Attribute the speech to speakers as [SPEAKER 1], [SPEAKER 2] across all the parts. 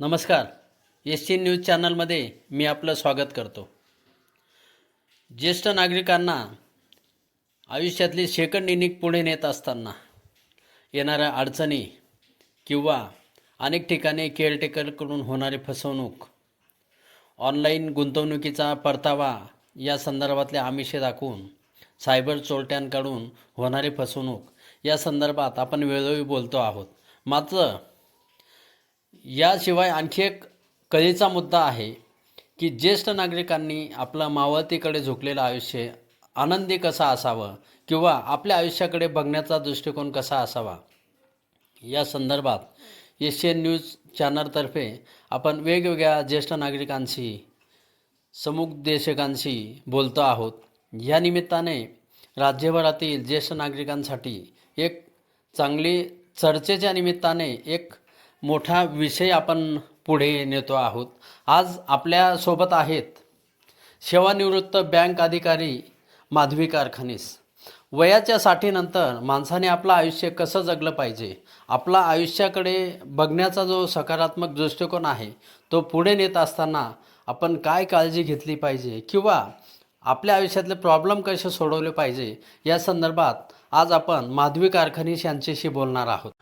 [SPEAKER 1] नमस्कार. S T news चॅनलमध्ये मी आपलं स्वागत करतो. ज्येष्ठ नागरिकांना आयुष्यातली सेकंड इनिंग पुढे नेत असताना येणाऱ्या अडचणी किंवा अनेक ठिकाणी केअरटेकरकडून होणारी फसवणूक ऑनलाईन गुंतवणुकीचा परतावा या संदर्भातले आमिषे दाखवून सायबर चोरट्यांकडून होणारी फसवणूक या संदर्भात आपण वेळोवेळी बोलतो आहोत. मात्र याशिवाय आणखी एक कलेचा मुद्दा आहे की ज्येष्ठ नागरिकांनी आपलं मावळतीकडे झुकलेलं आयुष्य आनंदी कसा असावं किंवा आपल्या आयुष्याकडे बघण्याचा दृष्टिकोन कसा असावा? या संदर्भात एशियन न्यूज चॅनलतर्फे आपण वेगवेगळ्या ज्येष्ठ नागरिकांशी समुपदेशकांशी बोलतो आहोत. या निमित्ताने राज्यभरातील ज्येष्ठ नागरिकांसाठी एक चांगली चर्चेच्या निमित्ताने एक मोठा विषय आपण पुढे नेतो आहोत. आज आपल्यासोबत आहेत सेवानिवृत्त बँक अधिकारी माधवी कारखानीस. वयाच्या साठीनंतर माणसाने आपलं आयुष्य कसं जगलं पाहिजे आपला आयुष्याकडे बघण्याचा जो सकारात्मक दृष्टिकोन आहे तो पुढे नेत असताना आपण काय काळजी घेतली पाहिजे किंवा आपल्या आयुष्यातले प्रॉब्लेम कसे सोडवले पाहिजे या संदर्भात आज आपण माधवी कारखानीस यांच्याशी बोलणार आहोत.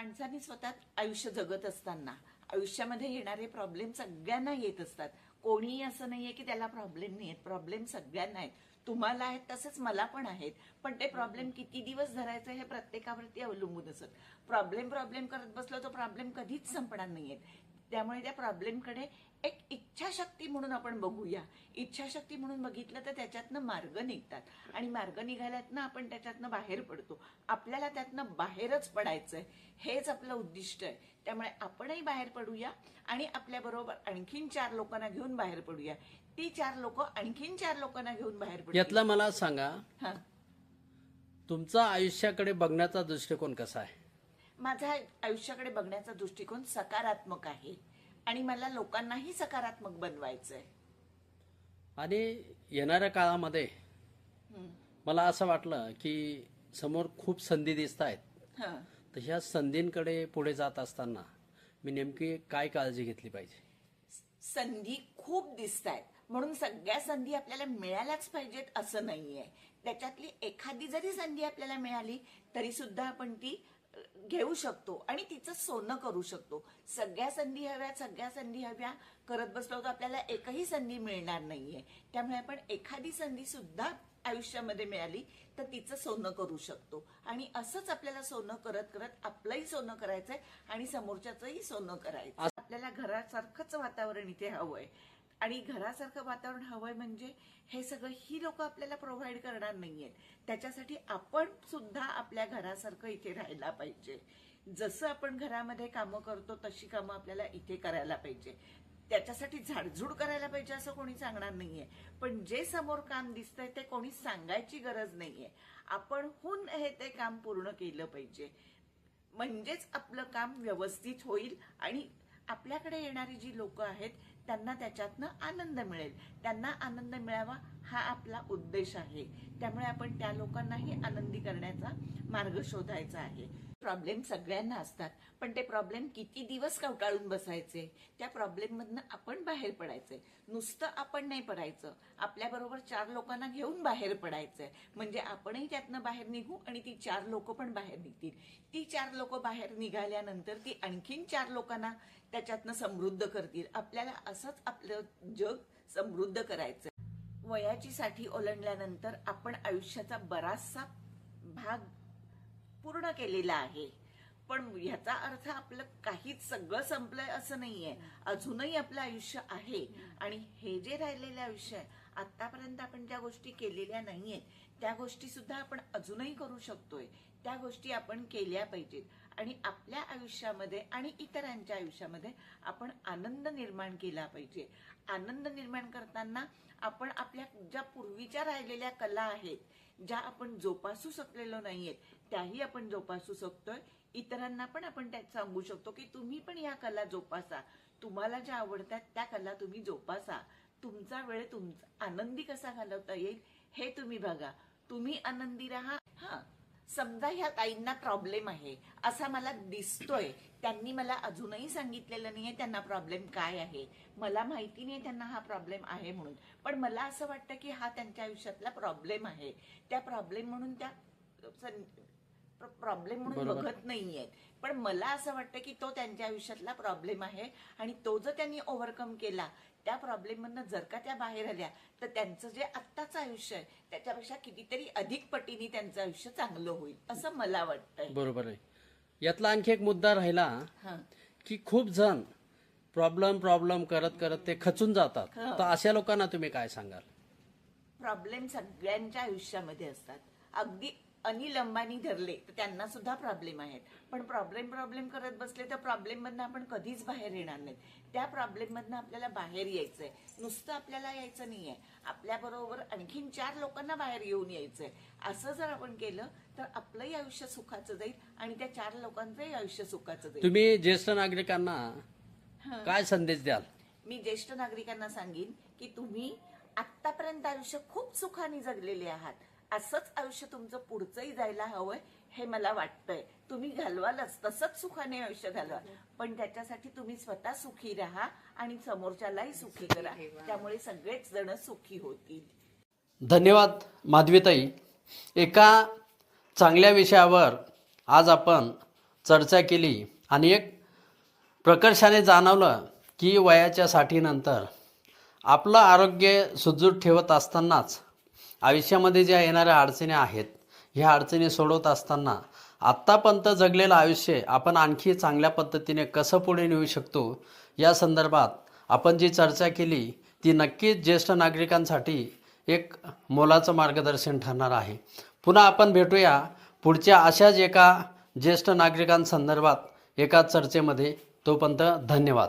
[SPEAKER 2] माणसाने स्वतः आयुष्य जगत असताना आयुष्यामध्ये येणारे प्रॉब्लेम सगळ्यांना येत असतात. कोणीही असं नाहीये की त्याला प्रॉब्लेम नाही आहेत प्रॉब्लेम सगळ्यांना आहेत. तुम्हाला आहेत तसंच मला पण आहेत. पण ते प्रॉब्लेम किती दिवस धरायचं हे प्रत्येकावरती अवलंबून असत. प्रॉब्लेम प्रॉब्लेम करत बसलो तो प्रॉब्लेम कधीच संपणार नाहीयेत. त्यामुळे त्या प्रॉब्लेमकडे एक इच्छाशक्ती म्हणून आपण बघूया. इच्छाशक्ती म्हणून बघितलं तर त्याच्यातनं मार्ग निघतात. आणि मार्ग निघाल्यातनं आपण त्याच्यातनं बाहेर पडतो. आपल्याला त्यातनं बाहेरच पडायचंय. हेच आपलं उद्दिष्ट आहे. त्यामुळे आपणही बाहेर पडूया आणि आपल्या बरोबर आणखीन चार लोकांना घेऊन बाहेर पडूया. ती चार लोक आणखीन चार लोकांना घेऊन बाहेर पडूया
[SPEAKER 1] यातला मला सांगा
[SPEAKER 2] हा.
[SPEAKER 1] तुमचा आयुष्याकडे बघण्याचा दृष्टिकोन कसा आहे?
[SPEAKER 2] माझा आयुष्याकडे बघण्याचा दृष्टिकोन सकारात्मक आहे आणि मला लोकांनाही सकारात्मक बनवायचंय.
[SPEAKER 1] आणि येणाऱ्या काळामध्ये. मला असं वाटलं की समोर खूप संधी दिसत आहेत.
[SPEAKER 2] हा.
[SPEAKER 1] तर ह्या संधींकडे पुढे जात असताना मी नेमकी काय काळजी घेतली पाहिजे?
[SPEAKER 2] संधी खूप दिसत आहेत. म्हणून सगळ्या संधी आपल्याला मिळाल्याच पाहिजेत असं नाहीये. त्याच्यातली एखादी जरी संधी आपल्याला मिळाली तरी सुद्धा आपण ती घेऊ शकतो आणि तिचं सोनं करू शकतो. सगळ्या संधी हव्या सगळ्या संधी हव्या. करत बसलो तर आपल्याला एकही संधी मिळणार नाहीये. त्यामुळे आपण एखादी संधी सुद्धा आयुष्यामध्ये मिळाली तर तिचं सोनं करू शकतो. आणि असंच आपल्याला सोनं करत करत आपलंही सोनं करायचंय आणि समोरच्याचंही सोनं करायचं आपल्याला घरासारखंच वातावरण इथे हवंय. आणि घरासारखं वातावरण हवंय म्हणजे हे सगळं ही लोक आपल्याला प्रोव्हाइड करणार नाहीयेत. त्याच्यासाठी आपण सुद्धा आपल्या घरासारखं इथे राहायला पाहिजे. जसं आपण घरामध्ये कामं करतो तशी कामं आपल्याला इथे करायला पाहिजे. त्याच्यासाठी झाडझूड करायला पाहिजे असं कोणी सांगणार नाहीये. पण जे समोर काम दिसतंय ते कोणी सांगायची गरज नाहीये. आपण हुन हे ते काम पूर्ण केलं पाहिजे. म्हणजेच आपलं काम व्यवस्थित होईल आणि आपल्याकडे येणारी जी लोक आहेत त्यांना त्याच्यातनं आनंद मिळेल. त्यांना आनंद मिळावा हा आपला उद्देश आहे. त्यामुळे आपण त्या लोकांनाही आनंदी करण्याचा मार्ग शोधायचा आहे. प्रॉब्लेम सगळ्यांना असतात. पण ते प्रॉब्लेम किती दिवस कवटाळून बसायचे? त्या प्रॉब्लेम मधनं आपण बाहेर पडायचंय नुसतं आपण नाही पडायचं. आपल्याबरोबर चार लोकांना घेऊन बाहेर पडायचंय म्हणजे आपणही त्यातनं बाहेर निघू आणि ती चार लोक पण बाहेर निघतील. ती चार लोक बाहेर निघाल्यानंतर ती आणखीन चार लोकांना त्याच्यातनं समृद्ध करतील. आपल्याला असंच आपलं जग समृद्ध करायचं वयाची साठी ओलांडल्यानंतर आपण आयुष्याचा बराचसा भाग पूर्ण केलेला आहे. पण ह्याचा अर्थ आपलं काहीच सगळं संपलंय असं नाहीये. अजूनही आपलं आयुष्य आहे. आणि हे जे राहिलेलं आयुष्य आहे आतापर्यंत आपण ज्या गोष्टी केलेल्या नाहीयेत त्या गोष्टी सुद्धा आपण अजूनही करू शकतोय. त्या गोष्टी आपण केल्या पाहिजेत. आणि आपल्या आयुष्यामध्ये आणि इतरांच्या आयुष्यामध्ये आपण आनंद निर्माण केला पाहिजे. आनंद निर्माण करताना आपण आपल्या ज्या पूर्वीच्या राहिलेल्या कला आहेत ज्या आपण जोपासू शकलेलो नाहीयेत त्याही आपण जोपासू शकतोय. इतरांना पण आपण त्यात सांगू शकतो की तुम्ही पण या कला जोपासा. तुम्हाला ज्या आवडतात त्या कला तुम्ही जोपासा. तुमचा वेळ तुमचा आनंदी कसा घालवता येईल हे तुम्ही बघा. तुम्ही आनंदी राहा. हा. समजा ह्या ताईंना प्रॉब्लेम आहे. असा मला दिसतोय. त्यांनी मला अजूनही सांगितलेलं नाहीये त्यांना प्रॉब्लेम काय आहे. मला माहिती नाही त्यांना हा प्रॉब्लेम आहे म्हणून. पण मला असं वाटतं की हा त्यांच्या आयुष्यातला प्रॉब्लेम आहे. त्या प्रॉब्लेम म्हणून त्या प्रॉब्लेम म्हणून. बघत नाहीयेत पण मला असं वाटतं की तो त्यांच्या आयुष्यातला प्रॉब्लेम आहे आणि तो जर त्यांनी ओव्हरकम केला त्या प्रॉब्लेम मधनं जर का त्या बाहेर आल्या तर त्यांचं जे आत्ताचं आयुष्य आहे त्याच्यापेक्षा कितीतरी अधिक पटीने त्यांचं आयुष्य चांगलं होईल असं मला वाटतंय
[SPEAKER 1] बरोबर आहे यातला आणखी एक मुद्दा राहिला
[SPEAKER 2] हं.
[SPEAKER 1] की खूप जण प्रॉब्लेम प्रॉब्लेम करत करत ते खचून जातात
[SPEAKER 2] हं.
[SPEAKER 1] तर अशा लोकांना तुम्ही काय सांगाल
[SPEAKER 2] प्रॉब्लेम सगळ्यांच्या आयुष्यामध्ये असतात अगदी अनिल अंबानी धरले तर त्यांना सुद्धा प्रॉब्लेम आहेत. पण प्रॉब्लेम प्रॉब्लेम करत बसले तर प्रॉब्लेम मधनं आपण कधीच बाहेर येणार नाहीत. त्या प्रॉब्लेम मधनं आपल्याला बाहेर यायचंय. नुसतं आपल्याला यायचं नाहीये. आपल्या बरोबर आणखीन चार लोकांना बाहेर येऊन यायचंय. असं जर आपण केलं तर आपलंही आयुष्य सुखाचं जाईल आणि त्या चार लोकांचंही आयुष्य सुखाचं जाईल.
[SPEAKER 1] तुम्ही ज्येष्ठ नागरिकांना काय संदेश द्याल?
[SPEAKER 2] मी ज्येष्ठ नागरिकांना सांगेन की तुम्ही आतापर्यंत आयुष्य खूप सुखाने जगलेले आहात. असंच आयुष्य तुमचं पुढचंही जायला हवंय हे मला वाटतंय. तुम्ही घालवालच तसंच सुखाने आयुष्य घालवा. पण त्याच्यासाठी तुम्ही स्वतः सुखी राहा आणि समोरच्यालाही सुखी करा. त्यामुळे सगळेच जण सुखी होतील.
[SPEAKER 1] धन्यवाद माधवीताई. एका चांगल्या विषयावर आज आपण चर्चा केली आणि एक प्रकर्षाने जाणवलं की वयाच्या साठीनंतर आपलं आरोग्य सुदृढ ठेवत असतानाच आयुष्यामध्ये ज्या येणाऱ्या अडचणी आहेत ह्या अडचणी सोडवत असताना आत्तापर्यंत जगलेलं आयुष्य आपण आणखी चांगल्या पद्धतीने कसं पुढे नेऊ शकतो या संदर्भात आपण जी चर्चा केली ती नक्कीच ज्येष्ठ नागरिकांसाठी एक मोलाचं मार्गदर्शन ठरणार आहे. पुन्हा आपण भेटूया पुढच्या अशाच एका ज्येष्ठ नागरिकांसंदर्भात एका चर्चेमध्ये. तोपर्यंत धन्यवाद.